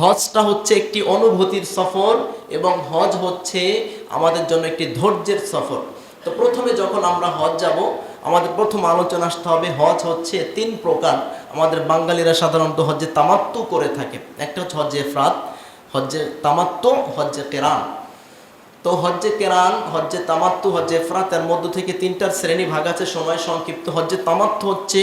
হজটা হচ্ছে একটি অনুভূতির সফর এবং হজ হচ্ছে আমাদের জন্য একটি ধৈর্যের সফর। তো প্রথমে যখন আমরা হজ যাব, আমাদের প্রথম আলোচনা আসতে হবে, হজ হচ্ছে তিন প্রকার। আমাদের বাঙালিরা সাধারণত হজ্জে তামাত্তু করে থাকে। একটা হচ্ছে হজ্জে এফরাত হজ্জে তামাত্তু হজ্জে কেরান। তো হজ্জে কেরান হজ্জে তামাত্তু হজ্জে এফরাত এর মধ্য থেকে তিনটার শ্রেণি ভাগ আছে, সময় সংক্ষিপ্ত। হজ্জে তামাত্তু হচ্ছে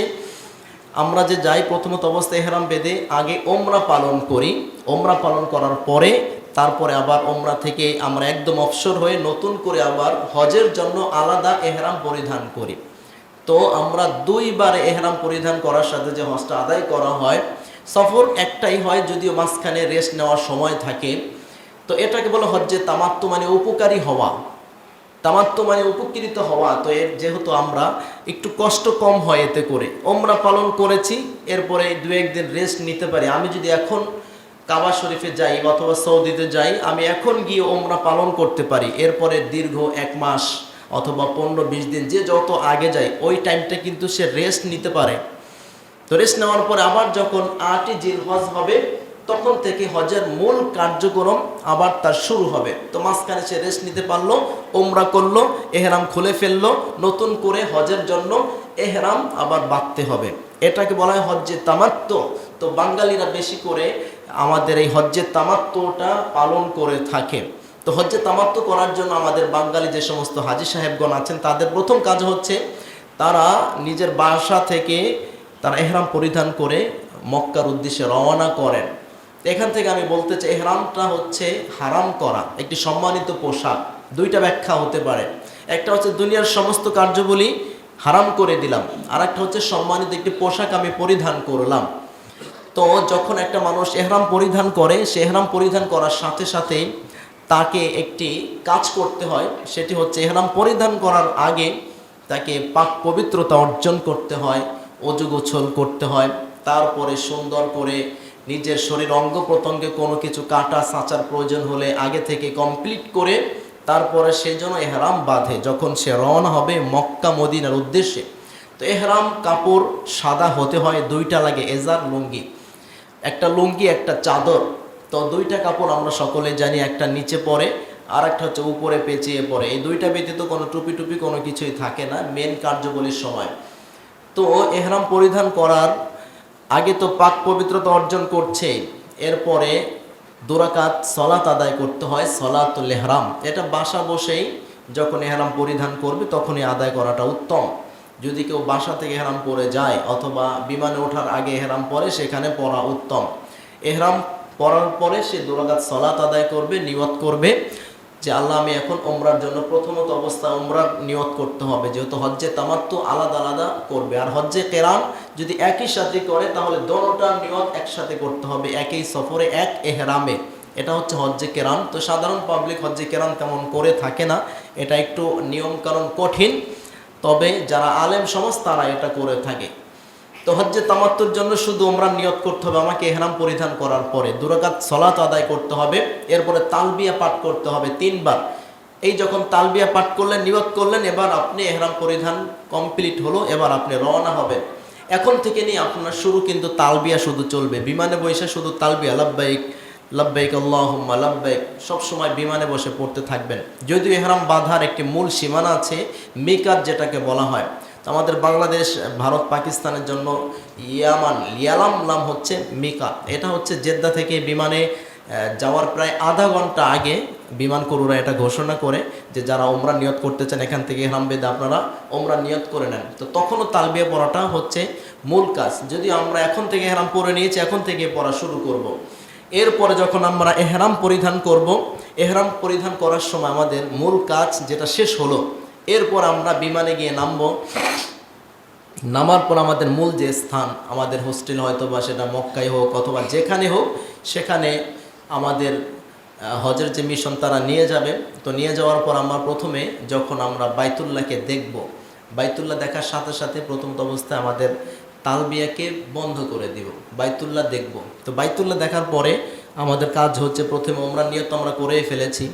আমরা যে যাই, প্রথমত অবস্থায় এহরাম বেঁধে আগে ওমরা পালন করি। ওমরা পালন করার পরে তারপরে আবার ওমরা থেকে আমরা একদম অবসর হয়ে নতুন করে আবার হজের জন্য আলাদা এহরাম পরিধান করি। তো আমরা দুইবার এহরাম পরিধান করার সাথে যে হজটা আদায় করা হয়, সফর একটাই হয় যদিও মাঝখানে রেস্ট নেওয়ার সময় থাকে। তো এটাকে বলে হজ্জে তামাত্ম মানে উপকারী হওয়া। তামাত্ম মানে উপকৃত হওয়া। তো এর যেহেতু আমরা একটু কষ্ট কম হয় এতে করে। ওমরা পালন করেছি, এরপরে দু একদিন রেস্ট নিতে পারি। আমি যদি এখন কাবা শরীফে যাই অথবা সৌদিতে যাই, আমি এখন গিয়ে ওমরা পালন করতে পারি। এরপরে দীর্ঘ এক মাস অথবা পনেরো বিশ দিন, যে যত আগে যায়, ওই টাইমটা কিন্তু সে রেস্ট নিতে পারে। তো রেস্ট নেওয়ার পরে আবার যখন আটই জিল হজ হবে তখন থেকে হজের মূল কার্যক্রম আবার তার শুরু হবে। তো মাঝখানে সে রেস্ট নিতে পারল ওমরা করল, এহরাম খুলে ফেলল, নতুন করে হজের জন্য এহরাম আবার বাঁধতে হবে। এটাকে বলা হয় হজ্জে তামাত্ম তো বাঙালিরা বেশি করে আমাদের এই হজ্জে তামাত্মটা পালন করে থাকে। তো হজ্জে তামাত্ম করার জন্য আমাদের বাঙালি যে সমস্ত হাজি সাহেবগণ আছেন, তাদের প্রথম কাজ হচ্ছে তারা নিজের বাসা থেকে তারা এহরাম পরিধান করে মক্কার উদ্দেশ্যে রওনা করেন। এখান থেকে আমি বলতে চাই, এহরামটা হচ্ছে হারাম করা, একটি সম্মানিত পোশাক। দুইটা ব্যাখ্যা হতে পারে। একটা হচ্ছে দুনিয়ার সমস্ত কার্যবলী হারাম করে দিলাম। আর একটা হচ্ছে সম্মানিত একটি পোশাক আমি পরিধান করলাম। তো যখন একটা মানুষ এহরাম পরিধান করে, সে এহরাম পরিধান করার সাথে সাথেই তাকে একটি কাজ করতে হয়। সেটি হচ্ছে এহরাম পরিধান করার আগে তাকে পাক পবিত্রতা অর্জন করতে হয়, অজু গোছল করতে হয়, তারপরে সুন্দর করে নিজের শরীর অঙ্গ প্রত্যঙ্গে কোনো কিছু কাটা সাঁচার প্রয়োজন হলে আগে থেকে কমপ্লিট করে তারপরে সে যেন এহরাম বাঁধে যখন সে রওনা হবে মক্কা মদিনার উদ্দেশ্যে। তো এহরাম কাপড় সাদা হতে হয়, দুইটা লাগে, এজার, লুঙ্গি। একটা লুঙ্গি, একটা চাদর। তো দুইটা কাপড় আমরা সকলে জানি একটা নিচে পরে আর একটা হচ্ছে উপরে পেঁচিয়ে পড়ে। এই দুইটা ব্যতীত কোনো টুপি টুপি কোনো কিছুই থাকে না মেন কার্যবলীর সময়। তো এহরাম পরিধান করার আগে তো পাক পবিত্রতা অর্জন করছে, এরপরে দুরাকাত সলাত আদায় করতে হয়, সলাতুল লেহরাম এটা বাসা বসেই যখন এহরাম পরিধান করবে, তখনই আদায় করাটা উত্তম। যদি কেউ বাসা থেকে এহরাম পরে যায়, অথবা বিমানে ওঠার আগে এহরাম পরে, সেখানে পড়া উত্তম। এহরাম পড়ার পরে সে দুরাকাত সলাত আদায় করবে, নিয়ত করবে। যে আল্লাহ আমি এখন ওমরার জন্য প্রথমত অবস্থা ওমরার নিয়ত করতে হবে। যেহেতু হজ্জে তামাত্তু আলাদা আলাদা করবে। আর হজ্জে কেরান যদি একই সাথে করে, তাহলে দোনোটার নিয়ত একসাথে করতে হবে, একই সফরে, এক এহরামে। এটা হচ্ছে হজ্জে কেরান তো সাধারণ পাবলিক হজ্জে কেরান তেমন করে থাকে না। এটা একটু নিয়মকানুন কঠিন। তবে যারা আলেম সমাজ, তারা এটা করে থাকে। তো হজ্জে তামাত্তুর জন্য শুধু ওমরা নিয়ত করতে হবে, আমাকে এহরাম পরিধান করার পরে। দুরাকাত সলাত আদায় করতে হবে, এরপরে তালবিয়া পাঠ করতে হবে তিনবার। এই যখন তালবিয়া পাঠ করলেন, নিয়ত করলেন, এবার আপনি এহরাম পরিধান কমপ্লিট হলো, এবার আপনি রওনা হবেন। এখন থেকে নিয়ে আপনার শুরু কিন্তু তালবিয়া শুধু চলবে। বিমানে বসে শুধু তালবিয়া, লাব্বাইক লাব্বাইক আল্লাহুম্মা, লাব্বাইক সবসময় বিমানে বসে পড়তে থাকবেন। যদিও এহরাম বাঁধার একটি মূল সীমানা আছে, মিকাত যেটাকে বলা হয়। আমাদের বাংলাদেশ, ভারত, পাকিস্তানের জন্য ইয়ামান, ইয়ালাম নাম হচ্ছে মিকা এটা হচ্ছে জেদ্দা থেকে বিমানে যাওয়ার প্রায় আধা ঘণ্টা আগে বিমান করুরা এটা ঘোষণা করে যে যারা ওমরা নিয়ত করতে চান, এখান থেকে হেরাম বেদে আপনারা ওমরা নিয়ত করে নেন। তো তখনও তালবিয়া পড়াটা হচ্ছে মূল কাজ। যদি আমরা এখন থেকে হেরাম পরে নিয়েছি, এখন থেকে পড়া শুরু করব। এরপরে যখন আমরা এহরাম পরিধান করব, এহরাম পরিধান করার সময় আমাদের মূল কাজ যেটা শেষ হলো এরপর আমরা বিমানে গিয়ে নামব। নামার পর আমাদের মূল যে স্থান, আমাদের হোস্টেল হয়তো বা সেটা মক্কায় হোক অথবা যেখানে হোক, সেখানে আমাদের হজের যে মিশন তারা নিয়ে যাবে। তো নিয়ে যাওয়ার পর আমরা প্রথমে যখন আমরা বাইতুল্লাহকে দেখব, বাইতুল্লাহ দেখার সাথে সাথে প্রথম অবস্থায় আমাদের তালবিয়াকে বন্ধ করে দিব, বাইতুল্লাহ দেখব। তো বাইতুল্লাহ দেখার পরে আমাদের কাজ হচ্ছে প্রথমে ওমরা নিয়ত আমরা করেই ফেলেছি।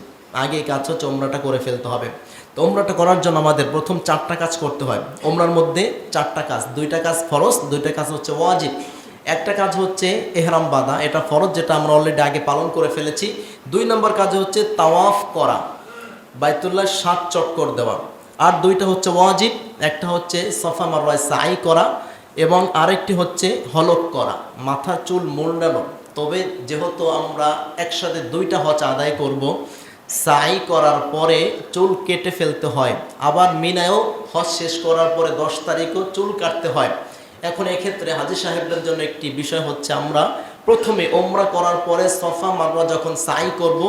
আগেই কাজ হচ্ছে ওমরাটা করে ফেলতে হবে। তো ওমরাটা করার জন্য আমাদের প্রথম চারটা কাজ করতে হয়। ওমরার মধ্যে চারটা কাজ। দুইটা কাজ ফরজ, দুইটা কাজ হচ্ছে ওয়াজিব। একটা কাজ হচ্ছে এহরাম বাঁধা। এটা ফরজ, যেটা আমরা অলরেডি আগে পালন করে ফেলেছি। দুই নম্বর কাজ হচ্ছে তাওয়াফ করা বাইতুল্লাহ সাত চক্কর দেওয়া। আর দুইটা হচ্ছে ওয়াজিব, একটা হচ্ছে সফা মারওয়ায় সাই করা এবং আরেকটি হচ্ছে হলক করা। মাথা, চুল মুন্ডানো তবে যেহেতু আমরা একসাথে দুইটা হজ আদায় করব সাই করার পরে চুল কেটে ফেলতে হয়। আবার মিনায়ও হজ শেষ করার পরে দশ তারিখও চুল কাটতে হয়। এখন এক্ষেত্রে হাজি সাহেবদের জন্য একটি বিষয় হচ্ছে আমরা প্রথমে ওমরা করার পরে সফা মারওয়া যখন সাই করব,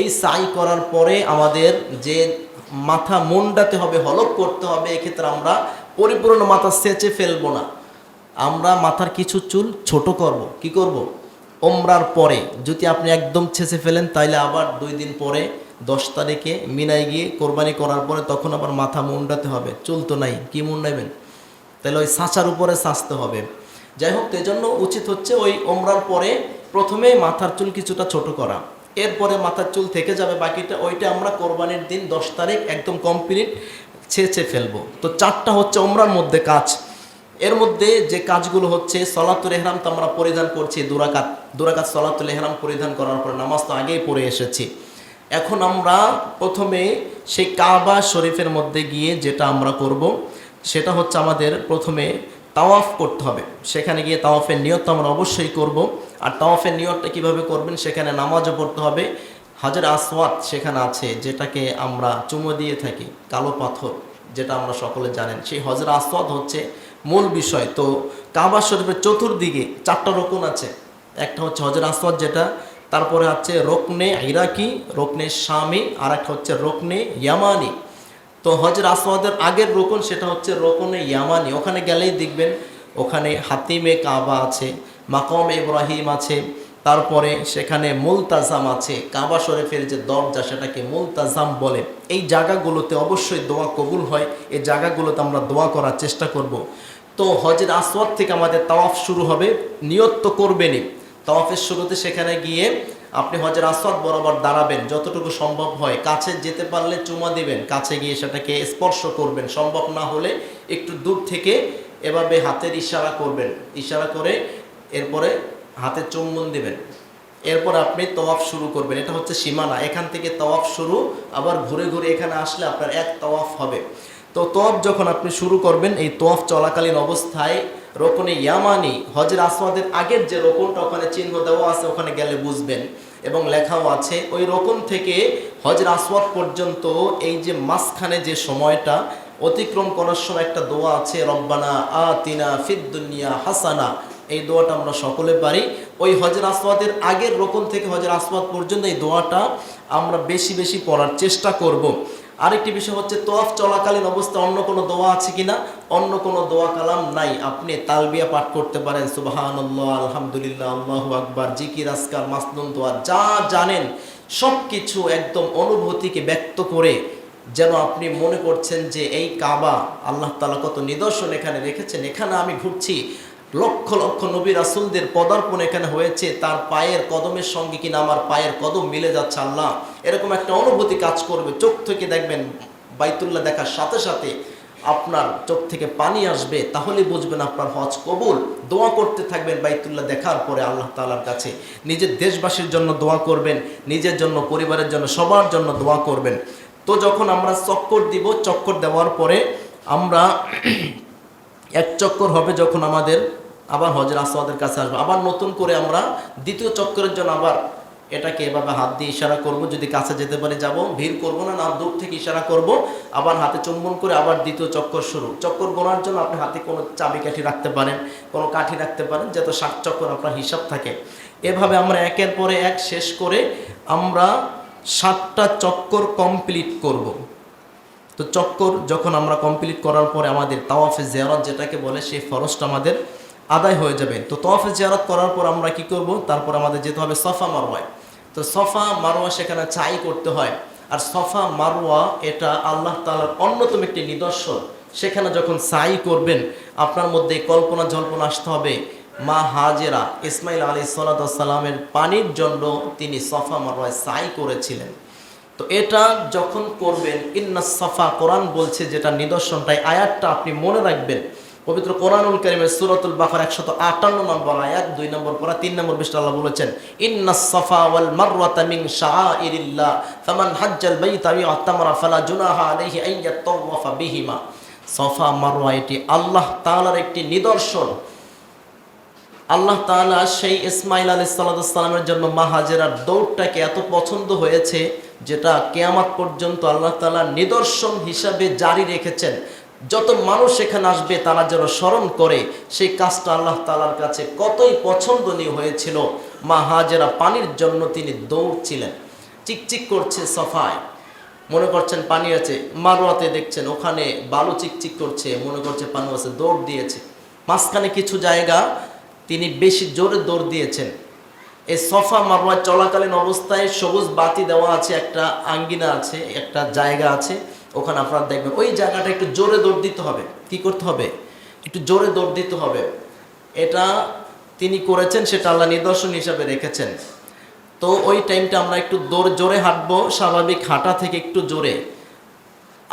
এই সাই করার পরে আমাদের যে মাথা মুন্ডাতে হবে হলক করতে হবে, এক্ষেত্রে আমরা পরিপূর্ণ মাথা সেচে ফেলব না। আমরা মাথার কিছু চুল ছোট করব। কি করব? ওমরার পরে যদি আপনি একদম ছেঁচে ফেলেন, তাইলে আবার দুই দিন পরে দশ তারিখে মিনায় গিয়ে কোরবানি করার পরে তখন আবার মাথা মুন্ডাতে হবে। চুল তো নাই, কি মুন্ডাবেন তাহলে ওই সাঁচার উপরে সাঁচতে হবে। যাই হোক এজন্য উচিত হচ্ছে ওই ওমরার পরে প্রথমে মাথার চুল কিছুটা ছোট করা। এরপরে মাথার চুল থেকে যাবে, বাকিটা ওইটা আমরা কোরবানির দিন দশ তারিখ একদম কমপ্লিট ছেঁচে ফেলব। তো চারটা হচ্ছে ওমরার মধ্যে কাজ। এর মধ্যে যে কাজগুলো হচ্ছে, সলাতুল এহরাম তো আমরা পরিধান করছি দুরাকাত। দুরাকাত সলাতুল এহরাম পরিধান করার পরে নামাজ তো আগেই পড়ে এসেছি। এখন আমরা প্রথমে সেই কাবা শরীফের মধ্যে গিয়ে যেটা আমরা করব, সেটা হচ্ছে আমাদের প্রথমে তাওয়াফ করতে হবে। সেখানে গিয়ে তাওয়াফের নিয়ত আমরা অবশ্যই করব। আর তাওয়াফের নিয়তটা কীভাবে করবেন, সেখানে নামাজও পড়তে হবে। হাজার আসওয়াত সেখানে আছে, যেটাকে আমরা চুমো দিয়ে থাকি, কালো পাথর, যেটা আমরা সকলে জানেন। সেই হজর আসওয়াদ হচ্ছে মূল বিষয়। তো কাবা শরীফের চতুর্দিকে চারটা রকুন আছে। একটা হচ্ছে হজর আসওয়াদ, যেটা তারপরে হচ্ছে রোকনে ইরাকি, রোকনে শামি আর একটা হচ্ছে রোকনে ইয়ামানি। তো হজর আসওয়াদের আগের রোকন, সেটা হচ্ছে রোকনে ইয়ামানি। ওখানে গেলেই দেখবেন, ওখানে হাতিমে কাবা আছে, মাকম ইব্রাহিম আছে, তারপরে সেখানে মুলতাজাম আছে। কাবা শরীফের যে দরজা, সেটাকে মুলতাজাম বলে। এই জায়গাগুলোতে অবশ্যই দোয়া কবুল হয়। এই জায়গাগুলোতে আমরা দোয়া করার চেষ্টা করব। তো হজের আসওয়াদ থেকে আমাদের তাওয়াফ শুরু হবে। নিয়ত তো করবেনই। তাওয়াফের শুরুতে সেখানে গিয়ে আপনি হজের আসওয়াদ বরাবর দাঁড়াবেন, যতটুকু সম্ভব হয়। কাছে যেতে পারলে চুমা দিবেন, কাছে গিয়ে সেটাকে স্পর্শ করবেন। সম্ভব না হলে একটু দূর থেকে এভাবে হাতের ইশারা করবেন। ইশারা করে এরপরে হাতে চুম্বন দিবেন। এরপর আপনি তওয়াফ শুরু করবেন। এটা হচ্ছে সীমানা। এখান থেকে তওয়াফ শুরু, আবার ঘুরে ঘুরে এখানে আসলে আপনার এক তওয়াফ হবে। তো তোয়াফ যখন আপনি শুরু করবেন, এই তোয়াফ চলাকালীন অবস্থায় রোকনে ইয়ামানি হজের আসওয়াদের আগের যে রোকনটা ওখানে চিহ্ন দেওয়া আছে, ওখানে গেলে বুঝবেন। এবং লেখাও আছে, ওই রোকন থেকে হজের আসওয়াদ পর্যন্ত এই যে মাঝখানে যে সময়টা, অতিক্রম করার সময় একটা দোয়া আছে, রব্বানা আতিনা ফিদ দুনিয়া হাসানা। এই দোয়াটা আমরা সকলে পারি। ওই হজর আসওয়াদের আগের রোকন থেকে হজর আসওয়াদ পর্যন্ত এই দোয়াটা আমরা বেশি বেশি পড়ার চেষ্টা করব। আরেকটি বিষয় হচ্ছে তোয়াফ চলাকালীন অবস্থা, অন্য কোনো দোয়া আছে কিনা? অন্য কোনো দোয়া কালাম নাই। আপনি তালবিয়া পাঠ করতে পারেন। সুবাহান আলহামদুলিল্লাহ, আল্লাহ আকবার, জিকির আসকার মাসনুন, দোয়া, যা জানেন সব কিছু একদম অনুভূতিকে ব্যক্ত করে যেন আপনি মনে করছেন যে এই কাবা আল্লাহ তালা কত নিদর্শন এখানে রেখেছেন। এখানে আমি ঘুরছি। লক্ষ লক্ষ নবী রাসুলদের পদার্পণ এখানে হয়েছে, তার পায়ের কদমের সঙ্গে কিনা আমার পায়ের কদম মিলে যাচ্ছে আল্লাহ। এরকম একটা অনুভূতি কাজ করবে, চোখ থেকে দেখবেন, বাইতুল্লাহ দেখার সাথে সাথে আপনার চোখ থেকে পানি আসবে, তাহলে বুঝবেন আপনার হজ কবুল। দোয়া করতে থাকবেন বাইতুল্লাহ দেখার পরে আল্লাহ তালার কাছে। নিজের দেশবাসীর জন্য দোয়া করবেন, নিজের জন্য, পরিবারের জন্য, সবার জন্য দোয়া করবেন। তো যখন আমরা চক্কর দিব, চক্কর দেওয়ার পরে আমরা এক চক্কর হবে যখন আমাদের আবার হজর আসওয়াদের কাছে আসব। আবার নতুন করে আমরা দ্বিতীয় চক্করের জন্য আবার এটাকে এভাবে হাত দিয়ে ইশারা করব। যদি কাছে যেতে পারে যাব, ভিড় করব না না, দূর থেকে ইশারা করব। আবার হাতে চুম্বন করে আবার দ্বিতীয় চক্কর শুরু। চক্কর গোনার জন্য আপনি হাতে কোনো চাবি কাঠি রাখতে পারেন, কোনো কাঠি রাখতে পারেন যাতে ষাট চক্কর আপনার হিসাব থাকে। এভাবে আমরা একের পরে এক শেষ করে আমরা সাতটা চক্কর কমপ্লিট করব। তো চক্কর যখন আমরা কমপ্লিট করার পরে আমাদের তাওয়াফে জিয়ারত যেটাকে বলে, সেই ফরজটা আমাদের আদায় হয়ে যাবে। তো তওয়াফে জিয়ারত করার পর আমরা কি করব? তারপর আমাদের যেতে হবে সফা মারওয়ায়। তো সফা মারোয়া সেখানে চাই করতে হয়। আর সফা মারোয়া এটা আল্লাহ তালার অন্যতম একটি নিদর্শন। সেখানে যখন সাই করবেন, আপনার মধ্যে কল্পনা জল্পনা আসতে হবে, মা হাজেরা ইসমাইল আলী সাল্লামের পানির জন্য তিনি সফা মারওয়ায় সাই করেছিলেন। তো এটা যখন করবেন ইন্না সফা কোরআন বলছে যেটা নিদর্শনটাই আয়াতটা আপনি মনে রাখবেন। পবিত্র কোরআনুল করিমের সুরতুল বাফার একশত আটান্ন নম্বর আয়াত, দুই নম্বর পড়া, তিন নম্বর বিষ্ণু আল্লাহ বলেছেন, ইন্না ওয়াল শাআইরিল্লাহ, ফামান হাজ্জাল ফালা জুনাহা আলাইহি বিহিমা। সফা, মারওয়া, এটি আল্লাহ তাআলার একটি নিদর্শন। আল্লাহ তাআলা সেই ইসমাইল আলাইসাল্লামের জন্য মা দৌড়টাকে এত পছন্দ হয়েছে, যেটা কেয়ামাত পর্যন্ত আল্লাহ তাআলা নিদর্শন হিসাবে জারি রেখেছেন। যত মানুষ সেখানে আসবে, তারা যেন স্মরণ করে সেই কাজটা আল্লাহ তাআলার কাছে কতই পছন্দনীয় হয়েছিল। মা হাজেরা পানির জন্য তিনি দৌড়ছিলেন। চিকচিক করছে সফায়। মনে করছেন পানি আছে মারোয়াতে দেখছেন ওখানে বালু চিকচিক করছে, মনে করছে পানি আছে, দৌড় দিয়েছে। মাঝখানে কিছু জায়গা তিনি বেশি জোরে দৌড় দিয়েছেন। এই সফা মারোয়া চলাকালীন অবস্থায় সবুজ বাতি দেওয়া আছে, একটা আঙ্গিনা আছে, একটা জায়গা আছে। ওখানে আপনার দেখবেন, ওই জায়গাটা একটু জোরে দৌড় দিতে হবে। কি করতে হবে? একটু জোরে দৌড় দিতে হবে। এটা তিনি করেছেন, সেটা আল্লাহ নিদর্শন হিসাবে রেখেছেন। তো ওই টাইমটা আমরা একটু দৌড়, জোরে হাঁটবো, স্বাভাবিক হাঁটা থেকে একটু জোরে।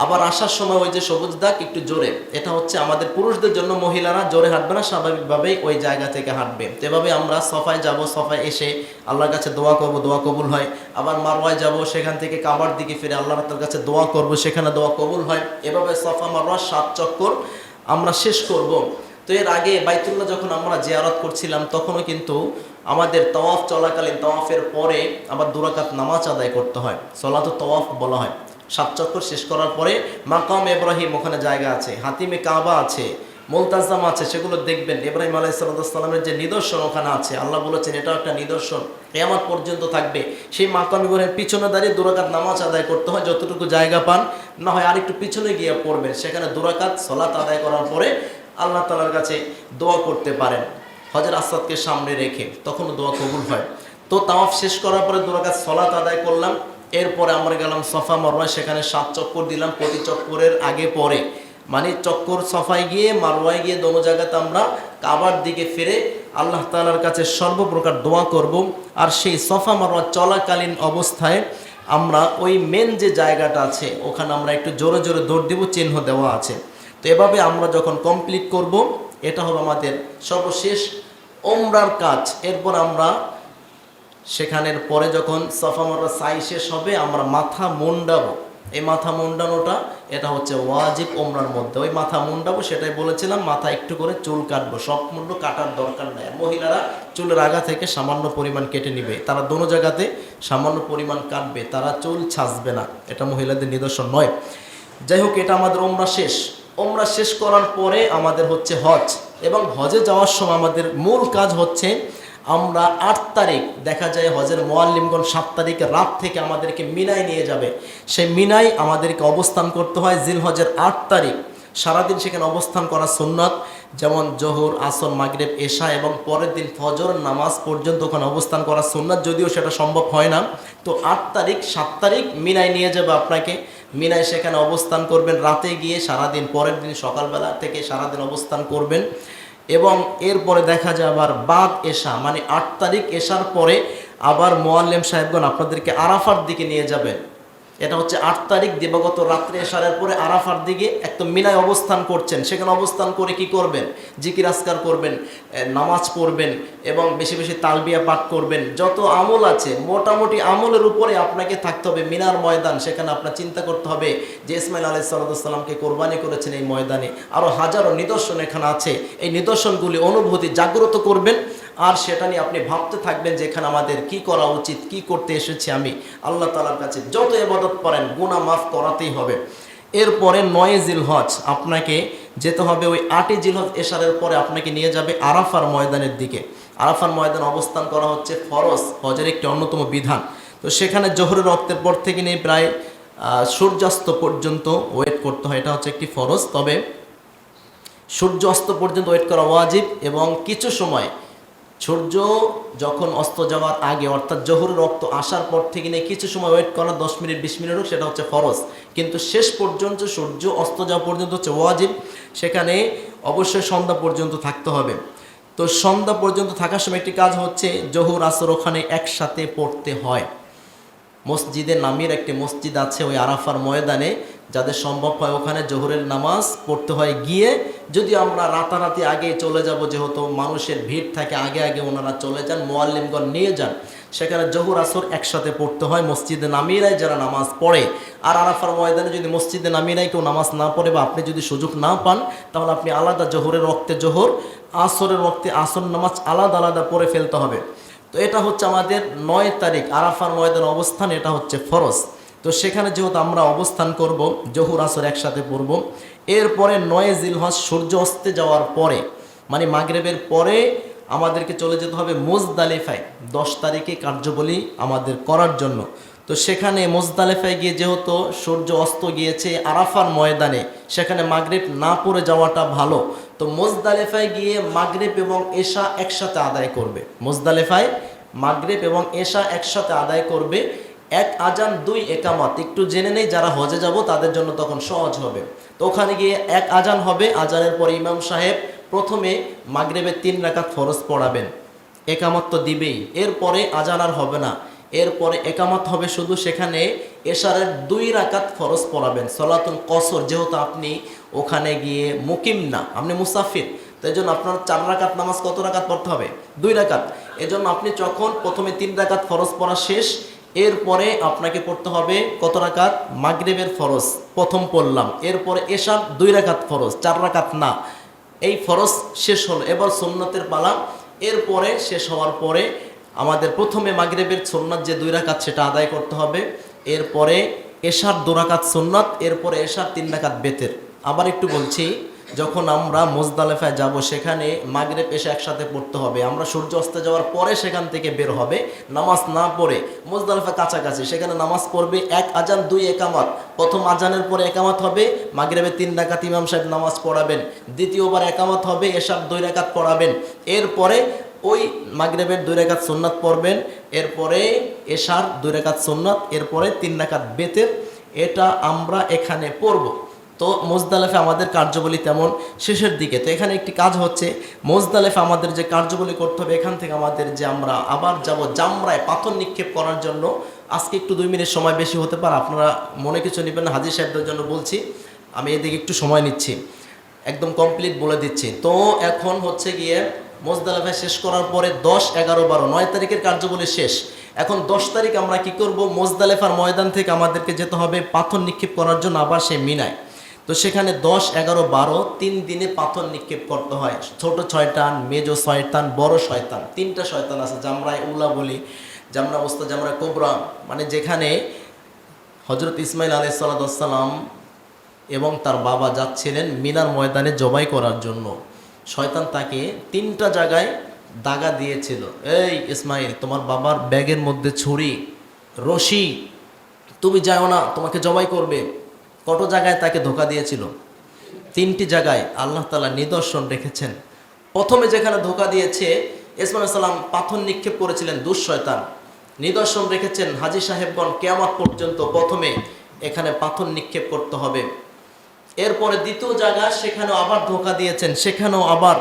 আবার আসার সময় ওই যে সবুজ দাগ একটু জোরে। এটা হচ্ছে আমাদের পুরুষদের জন্য মহিলারা জোরে হাঁটবে না, স্বাভাবিকভাবেই ওই জায়গা থেকে হাঁটবে। এভাবে আমরা সফায় যাব, সফায় এসে আল্লাহর কাছে দোয়া করব, দোয়া কবুল হয়। আবার মারওয়ায় যাব, সেখান থেকে কাবার দিকে ফিরে আল্লাহ তার কাছে দোয়া করব, সেখানে দোয়া কবুল হয়। এভাবে সফা, মারওয়া, সাত চক্কর আমরা শেষ করব। তো এর আগে বাইতুল্লাহ যখন আমরা জিয়ারত করছিলাম, তখনও কিন্তু আমাদের তওয়াফ চলাকালীন, তওয়াফের পরে আবার দুরাকাত নামাজ আদায় করতে হয়। সলাত তওয়াফ বলা হয়। সাত চক্কর শেষ করার পরে মাকাম ইব্রাহিম ওখানে জায়গা আছে, হাতিমে কাবা আছে, মোলতাজাম আছে, সেগুলো দেখবেন। ইব্রাহিম আলাইসাল্লামের যে নিদর্শন ওখানে আছে। আল্লাহ বলেছেন, এটাও একটা নিদর্শন। কেয়ামত পর্যন্ত থাকবে। সেই মাকাম ইব্রাহিম পিছনে দাঁড়িয়ে দুরাকাত নামাজ আদায় করতে হয়, যতটুকু জায়গা পান। না হয় আরেকটু পিছনে গিয়ে পড়বেন। সেখানে দুরাকাত সলাত আদায় করার পরে আল্লাহ তালার কাছে দোয়া করতে পারেন। হজর আসাদকে সামনে রেখে তখনও দোয়া কবুল হয়। তো তাওয়াফ শেষ করার পরে দুরাকাত সলাত আদায় করলাম। এরপরে আমরা গেলাম সফা মারওয়ায়, সেখানে সাত চক্কর দিলাম, প্রতি চক্করের আগে পরে। মানে চক্কর সফায় গিয়ে, মারওয়ায় গিয়ে দোনো জায়গাতে আমরা কাবার দিকে ফিরে আল্লাহ তালার কাছে সর্বপ্রকার দোয়া করব। আর সেই সফা মারোয়া চলাকালীন অবস্থায় আমরা ওই মেন যে জায়গাটা আছে, ওখানে আমরা একটু জোরে জোরে দৌড় দিব, চিহ্ন দেওয়া আছে। তো এভাবে আমরা যখন কমপ্লিট করব, এটা হলো আমাদের সর্বশেষ ওমরার কাজ। এরপর আমরা সেখানের পরে যখন সফা মারা সাই শেষ হবে, আমরা মাথা মুন্ডাবো। এই মাথা মুন্ডানোটা, এটা হচ্ছে ওয়াজিব ওমরার মধ্যে। ওই মাথা মুন্ডাবো, সেটাই বলেছিলাম, মাথা একটু করে চুল কাটবো। সব মুন্ড কাটার দরকার নেই। মহিলারা চুলের আগা থেকে সামান্য পরিমাণ কেটে নিবে। তারা দোনো জায়গাতে সামান্য পরিমাণ কাটবে। তারা চুল ছাঁচবে না। এটা মহিলাদের নিদর্শন নয়। যাই হোক, এটা আমাদের ওমরা শেষ। ওমরা শেষ করার পরে আমাদের হচ্ছে হজ। এবং হজে যাওয়ার সময় আমাদের মূল কাজ হচ্ছে আমরা আট তারিখ, দেখা যায় হজের মোয়াল্লিমগণ সাত তারিখ রাত থেকে আমাদেরকে মিনায় নিয়ে যাবে। সেই মিনায় আমাদেরকে অবস্থান করতে হয় জিল হজের আট তারিখ। সারাদিন সেখানে অবস্থান করা সুন্নত, যেমন জোহর, আসর, মাগরেব, এশা এবং পরের দিন ফজর, নামাজ পর্যন্ত ওখানে অবস্থান করা সুন্নত, যদিও সেটা সম্ভব হয় না। তো আট তারিখ, সাত তারিখ মিনায় নিয়ে যাবে আপনাকে। মিনায় সেখানে অবস্থান করবেন, রাতে গিয়ে সারাদিন, পরের দিন সকালবেলা থেকে সারাদিন অবস্থান করবেন। এবং এরপরে দেখা যায় আবার বাদ এশা মানে আট তারিখ এসার পরে আবার মোয়াল্লেম সাহেবগণ আপনাদেরকে আরাফার দিকে নিয়ে যাবেন। এটা হচ্ছে আট তারিখ দিবাগত রাত্রে এশারের পরে আরাফার দিকে একদম মিনায় অবস্থান করছেন। সেখানে অবস্থান করে কি করবেন? জিকির আসকার করবেন নামাজ পড়বেন এবং বেশি বেশি তালবিয়া পাঠ করবেন। যত আমল আছে, মোটামুটি আমলের উপরে আপনাকে থাকতে হবে মিনার ময়দান। সেখানে আপনার চিন্তা করতে হবে যে ইসমাইল আলাই কোরবানি করেছেন এই ময়দানে। আরও হাজারো নিদর্শন এখানে আছে। এই নিদর্শনগুলি অনুভূতি জাগ্রত করবেন। আর সেটা নিয়ে আপনি ভাবতে থাকবেন যে এখানে আমাদের কি করা উচিত, কি করতে এসেছি আমি। আল্লাহ তালার কাছে যত এবাদত করেন গুণা মাফ করাতেই হবে। এরপরে নয় জিল হজ আপনাকে যেতে হবে ওই আটই জিল হজ এশারের পরে আপনাকে নিয়ে যাবে আরাফার ময়দানের দিকে। আরাফার ময়দান অবস্থান করা হচ্ছে ফরজ, হজের একটি অন্যতম বিধান। তো সেখানে জোহরের রক্তের পর থেকে নিয়ে প্রায় সূর্যাস্ত পর্যন্ত ওয়েট করতে হয়। এটা হচ্ছে একটি ফরজ। তবে সূর্য অস্ত পর্যন্ত ওয়েট করা ওয়াজিব এবং কিছু সময় সূর্য যখন অস্ত যাওয়ার আগে, অর্থাৎ জহুর রক্ত আসার পর থেকে নিয়ে কিছু সময় ওয়েট করা, দশ মিনিট, বিশ মিনিট হোক, সেটা হচ্ছে ফরজ। কিন্তু শেষ পর্যন্ত সূর্য অস্ত যাওয়া পর্যন্ত হচ্ছে ওয়াজিব। সেখানে অবশ্যই সন্ধ্যা পর্যন্ত থাকতে হবে। তো সন্ধ্যা পর্যন্ত থাকার সময় একটি কাজ হচ্ছে, জহুর আসর ওখানে একসাথে পড়তে হয়। মসজিদে নামির একটি মসজিদ আছে, ওই আরাফার ময়দানে। যাদের সম্ভব হয় ওখানে জোহরের নামাজ পড়তে হয় গিয়ে। যদি আমরা রাতারাতি আগে চলে যাব, যেহেতু মানুষের ভিড় থাকে, আগে আগে ওনারা চলে যান, মোয়াল্লিমগণ নিয়ে যান। সেখানে জহুর আসর একসাথে পড়তে হয় মসজিদে নামিরাই যারা নামাজ পড়ে। আর আরাফার ময়দানে যদি মসজিদে নামিরাই কেউ নামাজ না পড়ে বা আপনি যদি সুযোগ না পান, তাহলে আপনি আলাদা জোহরের রক্তে জোহর, আসরের রক্তে আসর নামাজ আলাদা আলাদা পড়ে ফেলতে হবে। তো এটা হচ্ছে আমাদের নয় তারিখ, আরাফার ময়দান অবস্থান, এটা হচ্ছে ফরজ। তো সেখানে যেহেতু আমরা অবস্থান করব, জহুর আসর একসাথে পড়ব, এরপরে নয় জিলহজ সূর্য অস্তে যাওয়ার পরে মানে মাগরেবের পরে আমাদেরকে চলে যেতে হবে মোজদালেফায়, দশ তারিখে কার্যবলী আমাদের করার জন্য। তো সেখানে মোজদালেফায় গিয়ে যেহেতু সূর্য অস্ত গিয়েছে আরাফার ময়দানে, সেখানে মাগরেব না পড়ে যাওয়াটা ভালো। তো মোজদালেফায় গিয়ে মাগরেব এবং এশা একসাথে আদায় করবে। মোজদালেফায় মাগরেব এবং এশা একসাথে আদায় করবে এক আজান, দুই একামাত। একটু জেনে নেই যারা হজে যাব, তাদের জন্য তখন সহজ হবে। তো ওখানে গিয়ে এক আজান হবে। আজানের পরে ইমাম সাহেব প্রথমে মাগরেবের তিন রাকাত ফরজ পড়াবেন। একামত তো দিবেই। এরপরে আজান আর হবে না। এরপরে একামত হবে শুধু সেখানে এশারের দুই রাকাত ফরজ পড়াবেন। সলাতুল কসর, যেহেতু আপনি ওখানে গিয়ে মুকিম না, আপনি মুসাফির, তো এই জন্য আপনার চার রাকাত নামাজ কত রাকাত পড়তে হবে? দুই রাকাত। এজন্য আপনি যখন প্রথমে তিন রাকাত ফরজ পড়া শেষ এরপরে আপনাকে পড়তে হবে কত রাকাত? মাগরেবের ফরজ, প্রথম পড়লাম। এরপরে এশার দুই রাকাত ফরজ, চার রাকাত না। এই ফরজ শেষ হলো, এবার সোমনাথের পালা। এরপরে শেষ হওয়ার পরে আমাদের প্রথমে মাগরেবের সোমনাথ যে দুই রাকাত, সেটা আদায় করতে হবে। এরপরে এশার দু রাকাত সোমনাথ এরপরে এশার তিন রাকাত বেতের। আবার একটু বলছি যখন আমরা মোজদালেফায় যাব, সেখানে মাগরেব এসে একসাথে পড়তে হবে। আমরা সূর্য অস্তে যাওয়ার পরে সেখান থেকে বের হবে। নামাজ না পড়ে মোজদালেফা কাছাকাছি, সেখানে নামাজ পড়বে এক আজান, দুই একামত। প্রথম আজানের পরে একামত হবে, মাগরেবে তিন রাকাত ইমাম সাহেব নামাজ পড়াবেন। দ্বিতীয়বার একামত হবে এসব দুই রাকাত পড়াবেন। এরপরে ওই মাগরেবের দুই রেখাত সুন্নাত পড়বেন, এরপরে এশার দুই রেখাত সুন্নাত, এরপরে তিন রেখাত বেতের। এটা আমরা এখানে পড়ব। তো মোজদালেফে আমাদের কার্যবলী তেমন শেষের দিকে। তো এখানে একটি কাজ হচ্ছে, মোজদালেফে আমাদের যে কার্যবলী করতে হবে, এখান থেকে আমাদের যে আমরা আবার যাব জামরায় পাথর নিক্ষেপ করার জন্য। আজকে একটু দুই মিনিট সময় বেশি হতে পারে, আপনারা মনে কিছু নেবেন হাজির সাহেবদের জন্য বলছি। আমি এদিকে একটু সময় নিচ্ছি, একদম কমপ্লিট বলে দিচ্ছি। তো এখন হচ্ছে গিয়ে মোজদালেফা শেষ করার পরে দশ, এগারো, বারো, নয় তারিখের কার্যবলী শেষ। এখন দশ তারিখ আমরা কি করব? মোজদালেফার ময়দান থেকে আমাদেরকে যেতে হবে পাথর নিক্ষেপ করার জন্য আবার সে মিনায়। তো সেখানে দশ, এগারো, বারো, তিন দিনে পাথর নিক্ষেপ করতে হয়। ছোট ছয়টান মেজো শয়তান, বড় শয়তান, তিনটা শয়তান আছে জামরায় উল্লা বলি, জামরা ওস্তা জামরা কোবরা মানে যেখানে হজরত ইসমাইল আলাই সাল্লাম এবং তার বাবা যাচ্ছিলেন মিনার ময়দানে জবাই করার জন্য। শয়তান তাকে তিনটা জায়গায় দাগা দিয়েছিল। এই ইসমাইল, তোমার বাবার ব্যাগের মধ্যে ছুরি, রশি, তুমি যাও না, তোমাকে জবাই করবে। কত জায়গায় তাকে ধোকা দিয়েছিল? তিনটি জায়গায় আল্লাহ তালা নিদর্শন রেখেছেন। প্রথমে যেখানে ধোকা দিয়েছে, ইসমাইল সাল্লাম পাথর নিক্ষেপ করেছিলেন দুঃশয়তান নিদর্শন রেখেছেন হাজি সাহেবগণ, কেয়ামত পর্যন্ত প্রথমে এখানে পাথর নিক্ষেপ করতে হবে। এরপরে দ্বিতীয় জায়গা, সেখানেও আবার ধোকা দিয়েছেন, সেখানেও আবার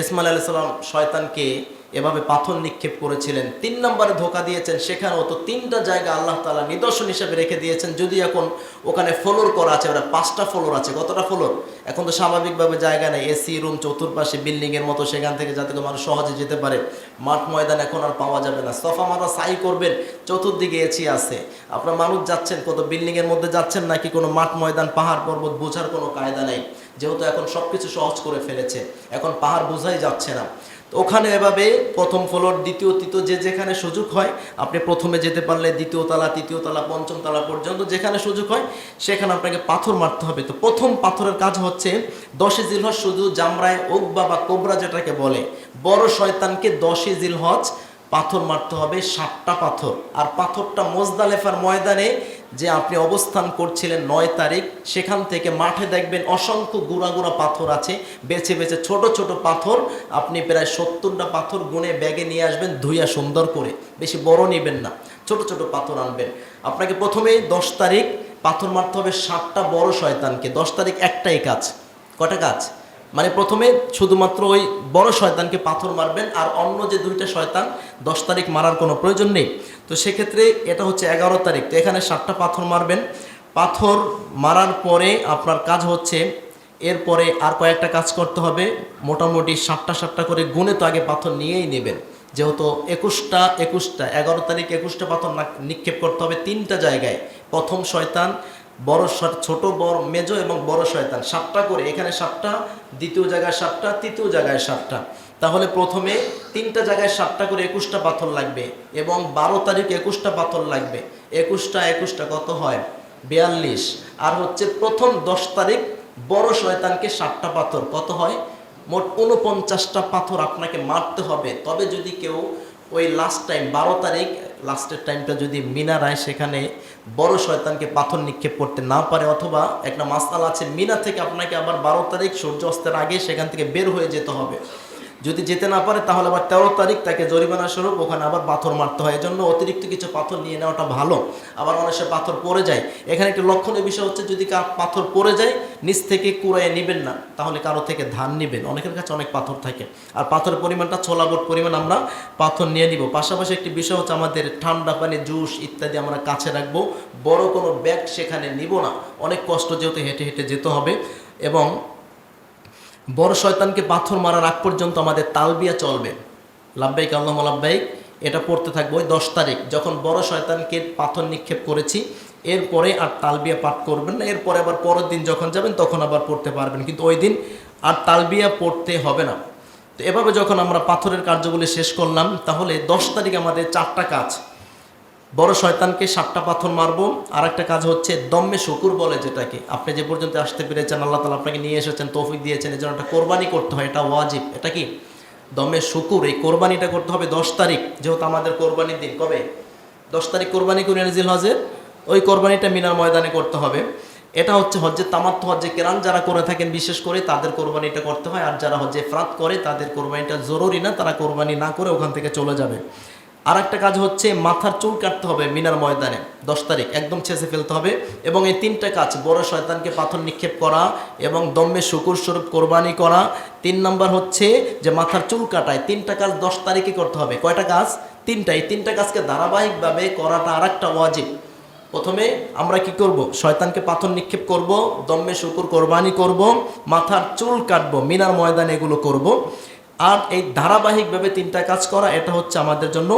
ইসমাইল আলাইহিস সালাম শয়তানকে এভাবে পাথর নিক্ষেপ করেছিলেন। তিন নম্বরে ধোকা দিয়েছেন, সেখানেও তো তিনটা জায়গা আল্লাহ তাআলা নিদর্শন হিসেবে রেখে দিয়েছেন। যদি এখন ওখানে ফ্লোর করা আছে ওরা পাঁচটা ফ্লোর আছে, কতটা ফ্লোর? এখন তো স্বাভাবিকভাবে জায়গা নেই, এসি, রুম, চতুর্পাশে বিল্ডিংয়ের মতো, সেখান থেকে যাতে মানুষ সহজে যেতে পারে। মাঠ ময়দান এখন আর পাওয়া যাবে না। সফা মারা সাই করবেন, চতুর্দিকে এসি আছে। আপনার মানুষ যাচ্ছেন, কত বিল্ডিংয়ের মধ্যে যাচ্ছেন নাকি কোনো মাঠ ময়দান, পাহাড় পর্বত বোঝার কোনো কায়দা নেই। যেহেতু এখন সব কিছু সহজ করে ফেলেছে, এখন পাহাড় বোঝাই যাচ্ছে না। ওখানে এভাবে প্রথম ফ্লোর, দ্বিতীয়, তৃতীয়, যে যেখানে সুযোগ হয়, আপনি প্রথমে যেতে পারলে দ্বিতীয় তালা, তৃতীয় তালা, পঞ্চম তালা পর্যন্ত যেখানে সুযোগ হয়, সেখানে আপনাকে পাথর মারতে হবে। তো প্রথম পাথরের কাজ হচ্ছে দশে জিলহজ শুধু জামরায় ওকবা বা কোবরা যেটাকে বলে, বড় শয়তানকে দশে জিলহজ পাথর মারতে হবে, সাতটা পাথর। আর পাথরটা মোজদালেফার ময়দানে যে আপনি অবস্থান করছিলেন নয় তারিখ, সেখান থেকে মাঠে দেখবেন অসংখ্য গুঁড়া গুঁড়া পাথর আছে। বেছে বেছে ছোট ছোট পাথর, আপনি প্রায় সত্তরটা পাথর গুনে ব্যাগে নিয়ে আসবেন, ধুইয়া সুন্দর করে। বেশি বড় নেবেন না, ছোট ছোট পাথর আনবেন। আপনাকে প্রথমে দশ তারিখ পাথর মারতে হবে সাতটা বড় শয়তানকে। দশ তারিখ একটাই কাজ। কটা কাজ? মানে প্রথমে শুধুমাত্র ওই বড় শয়তানকে পাথর মারবেন আর অন্য যে দুইটা শয়তান, দশ তারিখ মারার কোনো প্রয়োজন নেই। তো সেক্ষেত্রে এটা হচ্ছে এগারো তারিখ। তো এখানে সাতটা পাথর মারবেন। পাথর মারার পরে আপনার কাজ হচ্ছে, এরপরে আর কয়েকটা কাজ করতে হবে। মোটামুটি সাতটা সাতটা করে গুনে তো আগে পাথর নিয়েই নেবেন। যেহেতু একুশটা একুশটা, এগারো তারিখ একুশটা পাথর নিক্ষেপ করতে হবে তিনটা জায়গায়। প্রথম শয়তান বড় ছোট বড়, মেজো এবং বড় শয়তান। সাতটা করে, এখানে সাতটা, দ্বিতীয় জায়গায় সাতটা, তৃতীয় জায়গায় সাতটা। তাহলে প্রথমে তিনটা জায়গায় সাতটা করে একুশটা পাথর লাগবে এবং বারো তারিখ একুশটা পাথর লাগবে। একুশটা একুশটা কত হয়? বিয়াল্লিশ। আর হচ্ছে প্রথম দশ তারিখ বড় শয়তানকে সাতটা পাথর। কত হয়? মোট উনপঞ্চাশটা পাথর আপনাকে মারতে হবে। তবে যদি কেউ ওই লাস্ট টাইম বারো তারিখ লাস্টের টাইমটা যদি মিনা রায় সেখানে বড় শয়তানকে পাথর নিক্ষেপ করতে না পারে অথবা একটা মাস্তাল আছে, মিনা থেকে আপনাকে আবার বারো তারিখ সূর্য অস্তের আগে সেখান থেকে বের হয়ে যেতে হবে। যদি যেতে না পারে, তাহলে আবার তেরো তারিখ তাকে জরিমানা স্বরূপ ওখানে আবার পাথর মারতে হয়। এজন্য অতিরিক্ত কিছু পাথর নিয়ে নেওয়াটা ভালো। আবার অনেক পাথর পড়ে যায়। এখানে একটি লক্ষণীয় বিষয় হচ্ছে, যদি কার পাথর পড়ে যায়, নিচ থেকে কুড়াইয়ে নেবেন না, তাহলে কারও থেকে ধান নেবেন। অনেকের কাছে অনেক পাথর থাকে। আর পাথরের পরিমাণটা, ছোলাবট পরিমাণ আমরা পাথর নিয়ে নিব। পাশাপাশি একটি বিষয় হচ্ছে, আমাদের ঠান্ডা পানি, জুস ইত্যাদি আমরা কাছে রাখব। বড় কোনো ব্যাগ সেখানে নিব না। অনেক কষ্ট যেহেতু হেঁটে হেঁটে যেতে হবে। এবং বড় শয়তানকে পাথর মারার আগ পর্যন্ত আমাদের তালবিয়া চলবে। লাভবাইক আল্লাহ লাভবাইক এটা পড়তে থাকব ওই দশ তারিখ। যখন বড় শয়তানকে পাথর নিক্ষেপ করেছি, এরপরে আর তালবিয়া পাঠ করবেন না। এরপরে আবার পরের দিন যখন যাবেন, তখন আবার পড়তে পারবেন। কিন্তু ওই দিন আর তালবিয়া পড়তে হবে না। তো এভাবে যখন আমরা পাথরের কার্যগুলি শেষ করলাম, তাহলে দশ তারিখ আমাদের চারটা কাজ। বড় শয়তানকে সাতটা পাথর মারবো। আর একটা কাজ হচ্ছে দম্মে শুকুর বলে যেটাকে। আপনি যে পর্যন্ত আসতে পেরেছেন, আল্লাহ তালা আপনাকে নিয়ে এসেছেন, তৌফিক দিয়েছেন এই জন্য একটা কোরবানি করতে হয়, এটা ওয়াজিব। এটা কি? দমে শুকুর, এই কোরবানিটা করতে হবে দশ তারিখ, যেহেতু আমাদের কোরবানির দিন। কবে? দশ তারিখ কোরবানি করি জিল হজের ওই কোরবানিটা মিনার ময়দানে করতে হবে। এটা হচ্ছে হজ্জে তামাত্ম হজ্জে কেরান যারা করে থাকেন, বিশেষ করে তাদের কোরবানিটা করতে হয়, আর যারা হজ্জে ফ্রাত করে, তাদের কোরবানিটা জরুরি না, তারা কোরবানি না করে ওখান থেকে চলে যাবে। আর একটা কাজ হচ্ছে মাথার চুল কাটতে হবে মিনার ময়দানে। দশ তারিখ, একদম ছেঁচে ফেলতে হবে। এবং এই তিনটা কাজ, বড় শয়তানকে পাথর নিক্ষেপ করা এবং দম্মে শুকুর স্বরূপ কোরবানি করা। তিন নম্বর হচ্ছে যে মাথার চুল কাটায়, তিনটা কাজ দশ তারিখে করতে হবে। কয়টা কাজ? তিনটা। এই তিনটা কাজকে ধারাবাহিকভাবে করাটা আর একটা ওয়াজিব। প্রথমে আমরা কি করব? শয়তানকে পাথর নিক্ষেপ করব দম্মে শুকুর কোরবানি করব, মাথার চুল কাটবো, মিনার ময়দানে এগুলো করব। আর এই ধারাবাহিকভাবে তিনটা কাজ করা এটা হচ্ছে আমাদের জন্য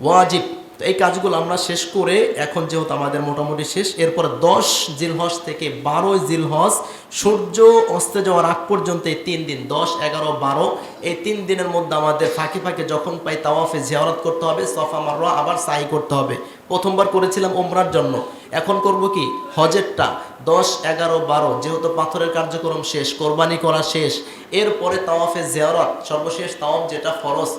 ওয়াজিব। তো এই কাজগুলো আমরা শেষ করে এখন যেহেতু আমাদের মোটামুটি শেষ, এরপর দশ জিলহজ থেকে বারো জিলহজ সূর্য অস্তে যাওয়ার আগ পর্যন্ত এই তিন দিন, দশ, এগারো, বারো, এই তিন দিনের মধ্যে আমাদের ফাঁকে ফাঁকে যখন পাই তাওয়াফে জিয়ারত করতে হবে, সফা মারোয়া আবার সাই করতে হবে। প্রথমবার করেছিলাম ওমরার জন্য। এখন করব কি? হজেরটা। দশ, এগারো, বারো, যেহেতু পাথরের কার্যক্রম শেষ, কোরবানি করা শেষ, এরপরে তাওয়াফে জিয়ারত, সর্বশেষ তাওয়াফ যেটা ফরজ